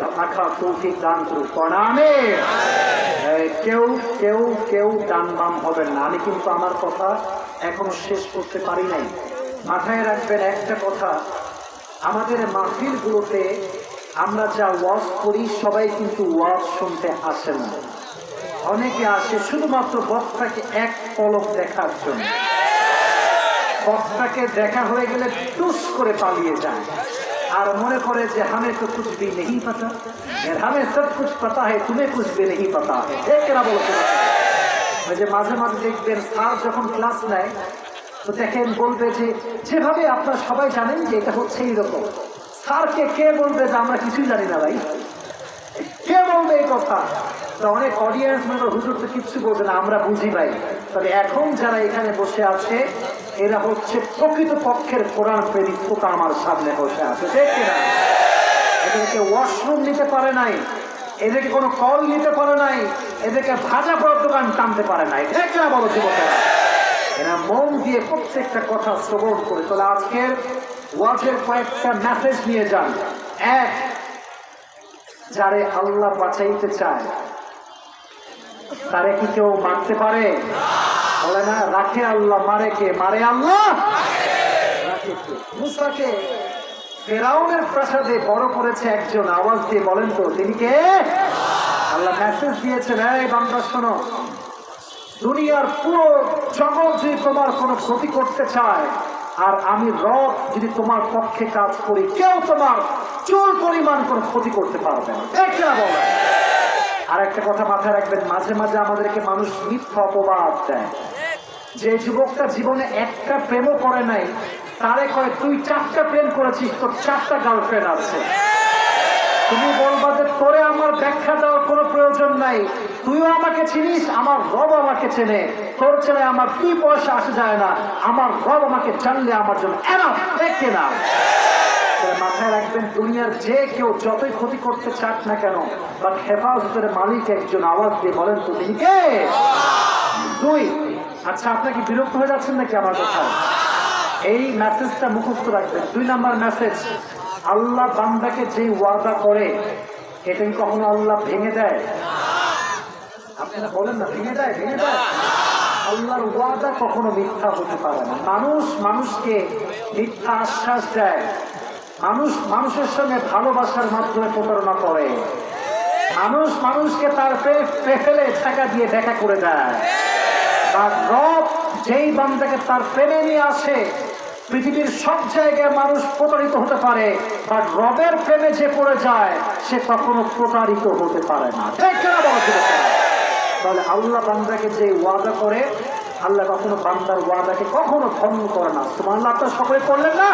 হৃদয়ে তৌফিক দান করুক। প্রণামে কেউ কেউ কেউ ডান বাম হবেন না। আমি কিন্তু আমার কথা এখনও শেষ করতে পারি নাই। মাথায় রাখবেন একটা কথা। আমাদের মাহফিলগুলোতে আমরা যা ওয়াজ করি, সবাই কিন্তু ওয়াজ শুনতে আসে না। অনেকে আসে শুধুমাত্র বক্তাকে এক পলক দেখার জন্য। পথটাকে দেখা হয়ে গেলে টুস করে পালিয়ে যায়। আর মনে করে যে, হামে তো কুছ ভি নেই পাতা। হামে সব কুছ পাতা হে তুমি কুছ ভি নেই পাতা হে কেনা বলতে যে মাঝে মাঝে দেখবেন স্যার যখন ক্লাস নেয়, তো দেখেন বলবে যে, যেভাবে আপনারা সবাই জানেন যে এটা হচ্ছে এইরকম। স্যারকে কে বলবে যে, আমরা কিছুই জানি না ভাই। কে বলবে এই কথা? তো অনেক অডিয়েন্স মেম্বার হুজুর তো কিচ্ছু বলবে না, আমরা বুঝি ভাই। তবে এখন যারা এখানে বসে আছে, এরা হচ্ছে প্রকৃত পক্ষের কোরআন প্রেরিত পোকা আমার সামনে বসে আছে, ঠিক কিনা? এদেরকে ওয়াশরুম নিতে পারে নাই, এদেরকে কোনো কল নিতে পারে নাই, এদেরকে ভাজা পড়ার দোকান টানতে পারে নাই, ঠিক না বলো যুবকেরা? এরা মন দিয়ে প্রত্যেকটা কথা শ্রবণ করে তাহলে আজকের ওয়াজের কয়েকটা মেসেজ নিয়ে যান। এক, যারে আল্লাহ বাঁচাইতে চায় তারে কি কেউ মারতে পারে? বলে না, রাখে আল্লাহ, মারে কে? মারে আল্লাহ? মুসাকে ফেরাউনের প্রাসাদে বড় করেছে একজন, আওয়াজ দিয়ে বলেন তো, তিনি কে? আল্লাহ মেসেজ দিয়েছেন, এই বান্দা, শোনো, দুনিয়ার পুরো জগৎ যদি তোমার কোনো ক্ষতি করতে চায়, আর আমি রব যদি তোমার পক্ষে কাজ করি, কেউ তোমার চুল পরিমাণ কোনো ক্ষতি করতে পারবে না। না বলে আর একটা কথা মাথায় রাখবেন, মাঝে মাঝে আমাদেরকে মানুষ মিথ্যা অপবাদ দেয়। যে যুবকটা জীবনে একটা প্রেমও করে নাই, তারে কয়, তুই চারটা প্রেম করেছিস, তোর চারটা গার্লফ্রেন্ড আছে। তুমি বলবা যে, তোরে আমার ব্যাখ্যা দেওয়ার কোনো প্রয়োজন নাই। তুইও আমাকে চিনিস, আমার রব আমাকে চেনে। তোর ছেলে আমার কি পয়সা আসে যায় না, আমার রব আমাকে জানলে আমার জন্য এনাফ দেখে না মাথায় রাখবেন, দুনিয়ার যে কেউ যতই ক্ষতি করতে চাক না কেন বা হেফাজতের মালিক একজন আওয়াজ দিয়ে বলেন তো তিনি কে? দুই আচ্ছা আপনাকে বিরক্ত হয়ে যাচ্ছেন নাকি আমার কথায় এই মেসেজটা মুখস্থ রাখবেন। দুই নাম্বার মেসেজ আল্লাহ বান্দাকে যে ওয়াদা করে, এটা কখনো আল্লাহ ভেঙে দেয়? আপনারা বলেন না, ভেঙে দেয় ভেঙে দেয়। আল্লাহর ওয়াদা কখনো মিথ্যা হতে পারে না। মানুষ মানুষকে মিথ্যা আশ্বাস দেয়। মানুষ মানুষের সঙ্গে ভালোবাসার মাধ্যমে প্রতারণা করে। মানুষ মানুষকে তার ফেলে টাকা দিয়ে দেখা করে দেয়। আর রব যেই বান্দাকে তার প্রেমে নিয়ে আসে, পৃথিবীর সব জায়গায় মানুষ প্রতারিত হতে পারে, বাট রবের প্রেমে যে পড়ে যায়, সে কখনো প্রতারিত হতে পারে না। তাহলে আল্লাহ বান্দাকে যে ওয়াদা করে, আল্লাহ কখনো বান্দার ওয়াদাকে কখনো ভঙ্গ করে না। তোমার আপনার সকলে করলেন না?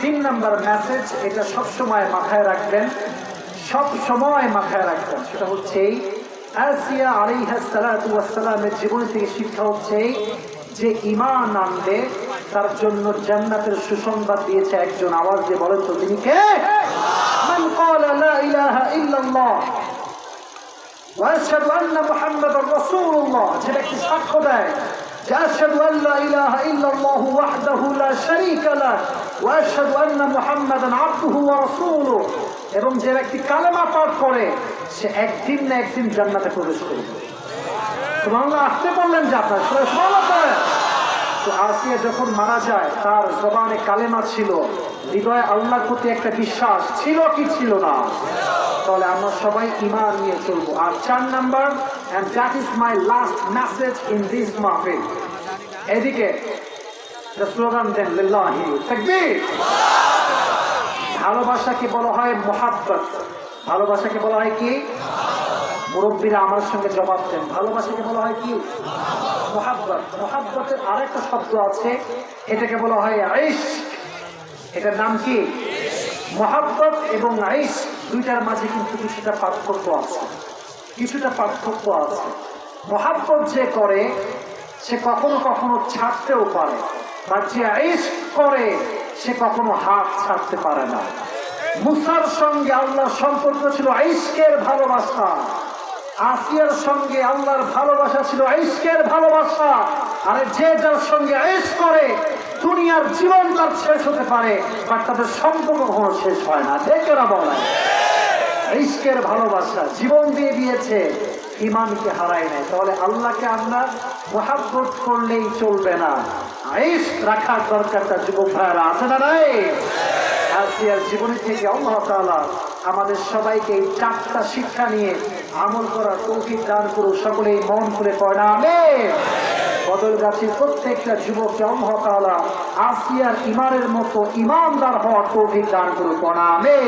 তিন নাম্বার মেসেজ এটা সব সময় মাথায় রাখবেন, সব সময় মাথায় রাখবেন। সেটা হচ্ছে এই, আসিয়া আলিহা সালাতু আসসালামের জীবন থেকে শিক্ষা হচ্ছে যে ইমান আনবে তার জন্য জান্নাতের সুসংবাদ দিয়েছে একজন আওয়াজ দিয়ে বলেন তো তিনি কে? মান ক্বালা লা ইলাহা ইল্লাল্লাহ ওয়া আশহাদু আন্না মুহাম্মাদার রাসূলুল্লাহ যে ব্যক্তি সাক্ষ্য দেয় যে আশহাদু আল্লা ইলাহা ইল্লাল্লাহু ওয়াহদাহু লা শারীকা লাহু। এবং যে ব্যক্তি কালেমা পাঠ করে, সে একদিন না একদিন জান্নাতে প্রবেশ করবে। সুবহানাল্লাহ আসতে বললেন যে আপনার। তো আসিয়া যখন মারা যায়, তার জবানে কালেমা ছিল, হৃদয়ে আল্লাহর প্রতি একটা বিশ্বাস ছিল কি ছিল না? তাহলে আমরা সবাই ইমান নিয়ে চলবো। আর চার number and that is my last message in this মাহফিল এদিকে স্লোগান দেন লিল্লাহি ভালোবাসাকে বলা হয় মোহাব্বত। ভালোবাসাকে বলা হয় কি? মুরব্বীরা আমার সঙ্গে জবাব দেন। ভালোবাসাকে বলা হয় কি? মোহাব্বত। মোহাব্বতের আরেকটা শব্দ আছে। এটাকে বলা হয় আইস এটার নাম কি? মহাব্বত এবং আইস দুইটার মাঝে কিন্তু কিছুটা পার্থক্য আছে। কিছুটা পার্থক্য আছে। মহাব্বত যে করে, সে কখনো কখনো ছাড়তেও পারে। করে, সে কখনো হাত ছাড়তে পারে না। মুসার সঙ্গে আল্লাহর সম্পর্ক ছিল আইসকের ভালোবাসা। আসিয়ার সঙ্গে আল্লাহর ভালোবাসা ছিল আইসকের ভালোবাসা। আরে যে যার সঙ্গে এস করে, দুনিয়ার জীবন তার শেষ হতে পারে, বাট তাদের সম্পর্ক কখনো শেষ হয় না। দেখে না বলা। ইস্কের ভালোবাসা জীবন দিয়ে দিয়েছে। ইমানকে হারায় নাই। তাহলে আল্লাহকে আমরা মোহাব্বত করলেই চলবে না। ইস রাখার দরকারটা যুবক ভাইয়ারা, আছে না নাই? আসিয়ার জীবনী থেকে আল্লাহ আমাদের সবাইকে এই চারটা শিক্ষা নিয়ে আমল করার তৌফিক দান করুক। সকলেই মন খুলে পড়ে না, আমেন। বদলগাছির প্রত্যেকটা যুবককে আল্লাহ আসিয়ার ইমানের মতো ইমানদার হওয়ার তৌফিক দান করুক প্রণামে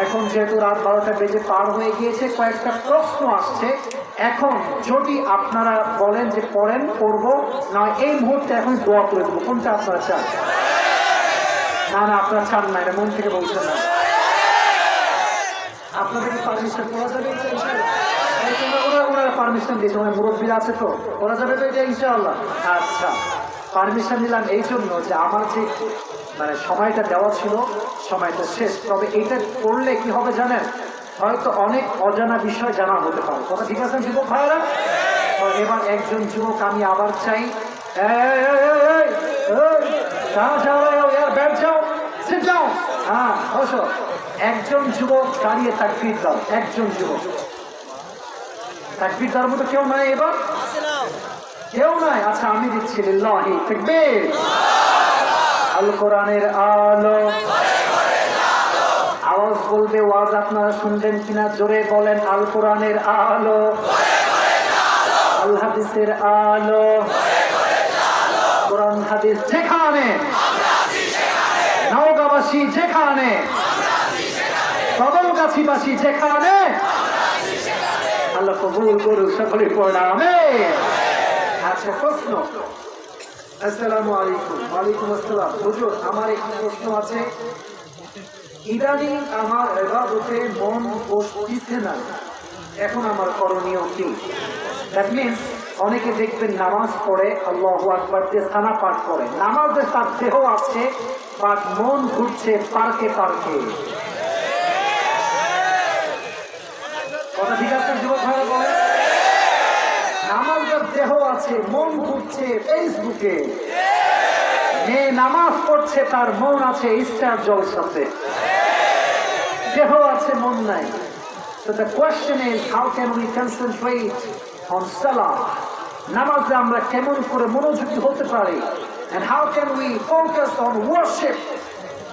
এখন যেহেতু রাত বারোটা বেজে পার হয়ে গিয়েছে, কয়েকটা প্রশ্ন আসছে। এখন যদি আপনারা বলেন যে পড়েন করব না এই মুহূর্তে এখন দোয়া করে দেবো। কোনটা আপনারা চান? না না, আপনারা চান না, এটা মন থেকে বলছেন না। আপনাদের পারমিশন করা যাবে? ওরা- ওরা- পারমিশন দিয়েছে মুরব্বীরা আছে তো। ওরা যাবে তো এটা ইনশাআল্লাহ। আচ্ছা। পারমিশন নিলাম এই জন্য যে আমার যে মানে সময়টা দেওয়া ছিল, সময়টা শেষ। তবে এটা করলে কি হবে জানেন? হয়তো অনেক অজানা বিষয় জানা হতে পারে। কথা ঠিক আছে, যুবক ভাইয়েরা? এবার একজন যুবক আমি আবার চাই। হ্যাঁ একজন যুবক দাঁড়িয়ে তাকবির দাও, একজন যুবক। তাকবির দেওয়ার মতো কেউ নাই এবার? কেউ নাই আচ্ছা আমি দিচ্ছি, লিল্লাহি আল কোরআনের আলো। আওয়াজ বলবে, ওয়াজ আপনারা শুনবেন কিনা, জোরে বলেন আল কোরআনের আলো। আল হাদিসের আলো। কোরআন, হাদিস যেখানে। নওগাঁবাসী যেখানে। বদলগাছিবাসী যেখানে। আল্লাহ কবুল করুক সকলে প্রণামে আচ্ছা প্রশ্ন। আসসালামু আলাইকুম। ওয়ালাইকুম আসসালাম। হুজুর, আমার একটি প্রশ্ন আছে। ইদানিং আমার এবাদতে মন বসতিছে না। এখন আমার করণীয় কি? দ্যাট মিনস অনেকে দেখবেন নামাজ পড়ে, আল্লাহ আকবার দিয়ে সানা পাঠ করে। নামাজে তার দেহ আছে বাট মন ঘুরছে পার্কে পার্কে কথা ঠিক আছে যুবক ভাইরা বলে নামাজের দেহ আছে, মন ঘুরছে ফেসবুকে। মেয়ে নামাজ পড়ছে, তার মন আছে স্টার জলসাতে। দেহ আছে, মন নাই। So the question is, how can we concentrate on salah? নামাজে আমরা কেমন করে মনোযোগী হতে পারি? And how can we focus on worship?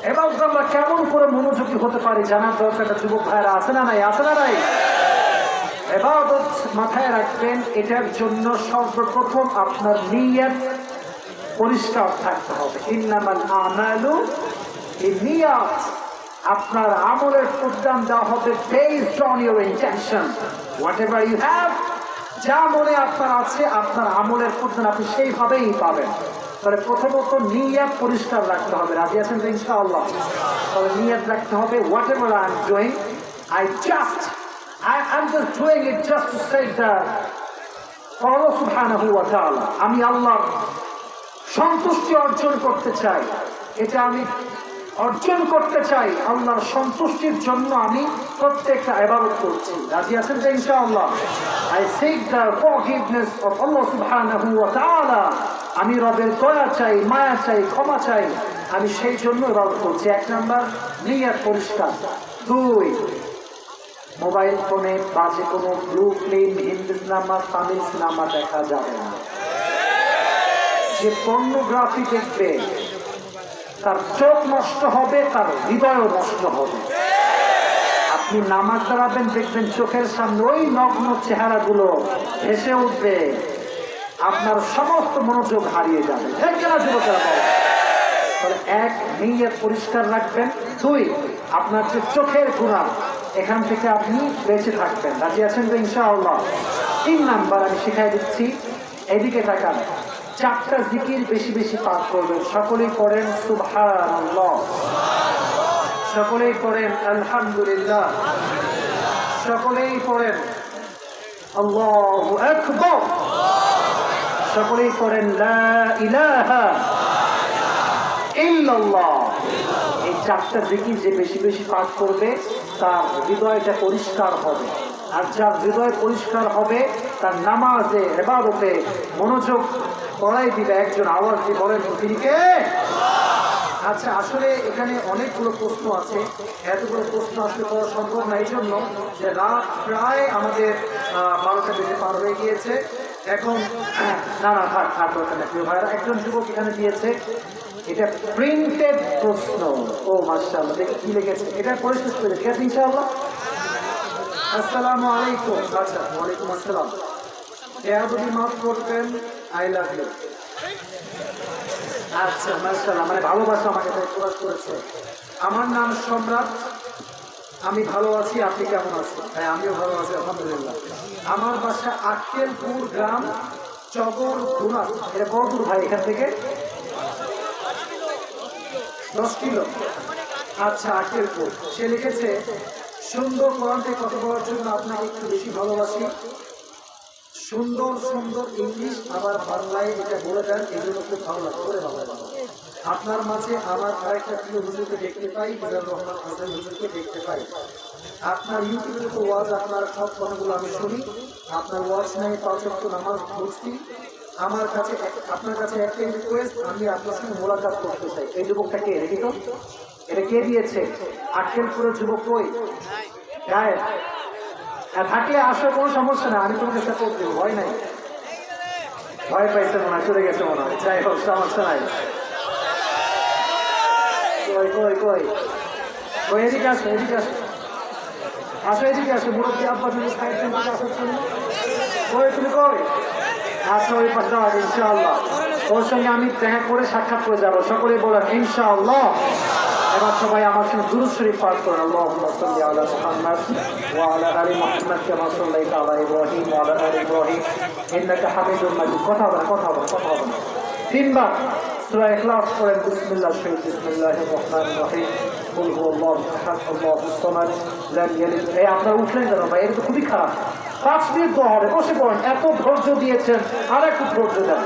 এবার আমরা কেমন করে মনোযোগী হতে পারি? জানার দরকারটা যুবক ভাইরা, আছে না নাই? আছে না নাই? এবাদত মাথায় রাখবেন, এটার জন্য সর্বপ্রথম আপনার নিয়ত পরিষ্কার থাকতে হবে। ইন্নামাল আমালু বিনিয়াত। আপনার আমলের প্রদান দেওয়া হবে based on your intention whatever you have যা মনে আপনার আছে, আপনার আমলের প্রদান আপনি সেইভাবেই পাবেন। তাহলে প্রথমত নিয়াত পরিষ্কার রাখতে হবে। রাজি আছেন ইনশাআল্লাহ? তাহলে নিয়াত রাখতে হবে whatever I am doing I just I, I'm just doing it just to say that Allah subhanahu wa ta'ala আমি আল্লাহ সন্তুষ্টি অর্জন করতে চাই। এটা আমি অর্জন করতে চাই আল্লাহর সন্তুষ্টির জন্য আমি প্রত্যেকটা এবারত করছি। রাজি আছেন যে ইনশাআল্লাহ? I seek the forgiveness of আল্লাহ সুবহানাহু ওয়া তাআলা আমি রবের দয়া চাই মায়া চাই ক্ষমা চাই আমি সেই জন্য এবারত করছি। এক নাম্বার নিয়াত পরিষ্কার। দুই মোবাইল ফোনে বা যে কোনো blue film, Hindi cinema, Tamil cinema দেখা যাবে না। যে পর্নোগ্রাফি দেখবে, তার চোখ নষ্ট হবে, তার হৃদয়ও নষ্ট হবে। আপনি নামাজ দাঁড়াবেন, দেখবেন চোখের সামনে ওই নগ্ন চেহারাগুলো ভেসে উঠবে। আপনার সমস্ত মনোযোগ হারিয়ে যাবে। যুবকেরা এক, নিয়ে পরিষ্কার রাখবেন। দুই, আপনার যে চোখের গুণা এখান থেকে আপনি বেঁচে থাকবেন। রাজি আছেন তো ইনশাআল্লাহ? তিন নাম্বার আমি শিখাই দিচ্ছি, এদিকে তাকান। চারটা জিকির বেশি বেশি পাঠ করবেন। সকলেই করেন সুবহানাল্লাহ। সকলেই পড়েন, আলহামদুলিল্লাহ। সকলেই পড়েন, আল্লাহু আকবার। সকলেই পড়েন, লা ইলাহা ইল্লাল্লাহ। চারটা জিকির যে বেশি বেশি পাঠ করবে, তার হৃদয়টা পরিষ্কার হবে। আর যার হৃদয় পরিষ্কার হবে, তার নামাজে, এবাদতে মনোযোগ করাই দিবে একজন আওয়াজ দিয়ে বলেন তো তিনি কে? আচ্ছা আসলে এখানে অনেকগুলো প্রশ্ন আছে। এতগুলো প্রশ্ন আসলে করা সম্ভব না এই জন্য যে রাত প্রায় আমাদের বারোটা বেজে পার হয়ে গিয়েছে। এখন, না না, থাক থাক দরকার ভাইরা একজন যুবক এখানে দিয়েছে। এটা প্রিন্টেড প্রশ্ন। ও, মাশাআল্লাহ, দেখি কি লিখেছে এটা পড়ে শেষ করে ঠিক আছে ইনশাআল্লাহ। আসসালামু আলাইকুম। আচ্ছা ওয়ালাইকুম আসসালাম। এরা যদি মাফ করবেন। I love you. আচ্ছা মাশাআল্লাহ মানে ভালোবাসা আমাকে প্রকাশ করেছে। আমার নাম সম্রাট। আমি ভালো আছি, আপনি কেমন আছেন? হ্যাঁ আমিও ভালো আছি, আলহামদুলিল্লাহ। আমার বাসা আক্কেলপুর গ্রাম, চগর গুনা এটা দূর ভাই, এখান থেকে? দশ কিলো। আচ্ছা আক্কেলপুর সে লিখেছে, সুন্দর কোরআনকে কথা বলার জন্য আপনাকে একটু বেশি ভালোবাসি? সুন্দর সুন্দর ইংলিশ, আবার বাংলায় এটা বলে দেন এগুলো খুব ভালো লাগে। আপনার মাঝে আমার আরেকটা প্রিয় হুজুরকে দেখতে পাই, মিজানুর রহমান হাসান হুজুরকে দেখতে পাই। আপনার ইউটিউবে তো ওয়াজ, আপনার সব কথাগুলো আমি শুনি। আপনার ওয়াজ নাই পাঁচ নামাজ পড়ছি। আমার কাছে, আপনার কাছে একটাই রিকোয়েস্ট আমি আপনার সঙ্গে মোলাকাত করতে চাই। এই যুবকটা কে? দেখি তো? এটা কে দিয়েছে? আটকেলপুরের যুবক কই? থাকলে আসলে কোনো সমস্যা না আমি তোমাকে সাপোর্ট দেবো, ভয় নাই। ভয় পাইছে মনে হয়, চলে গেছে মনে হয়। যাই হোক, সমস্যা নাই। কই কই কই? কই, এদিকে আসো এদিকে আসো। আসো, এদিকে আসো, মুরব্বী আব্বা তুমি সাইড থেকে আসার জন্য কই, তুমি কই? আচ্ছা ওই পাশে দাও ইনশাআল্লাহ। ওর সঙ্গে আমি দেখা করে সাক্ষাৎ করে যাব। সকলে বলেন, ইনশাআল্লাহ। এবার সবাই আমার সঙ্গে দুরুদ শরীফ পাঠ করেন। আল্লাহুম্মা সাল্লি আলা মুহাম্মাদ ওয়া আলা আলি মুহাম্মাদ কামা সাল্লাইতা আলা ইব্রাহিম ওয়া আলা ইব্রাহিম। ইন্নাকা হামিদুম মাজিদ। কথা হবে কথা হবে কথা হবে তিনবার সূরা ইখলাস পড়েন। বিসমিল্লাহ শরীফ, বিসমিল্লাহির রহমানির রহিম। কুল হুয়াল্লাহু এই আপনারা উঠলেন কেন ভাই? এটা তো খুবই খারাপ। পাঁচ মিনিট বসে পড়েন। এত ধৈর্য দিয়েছেন আর একটু ধৈর্য দেন।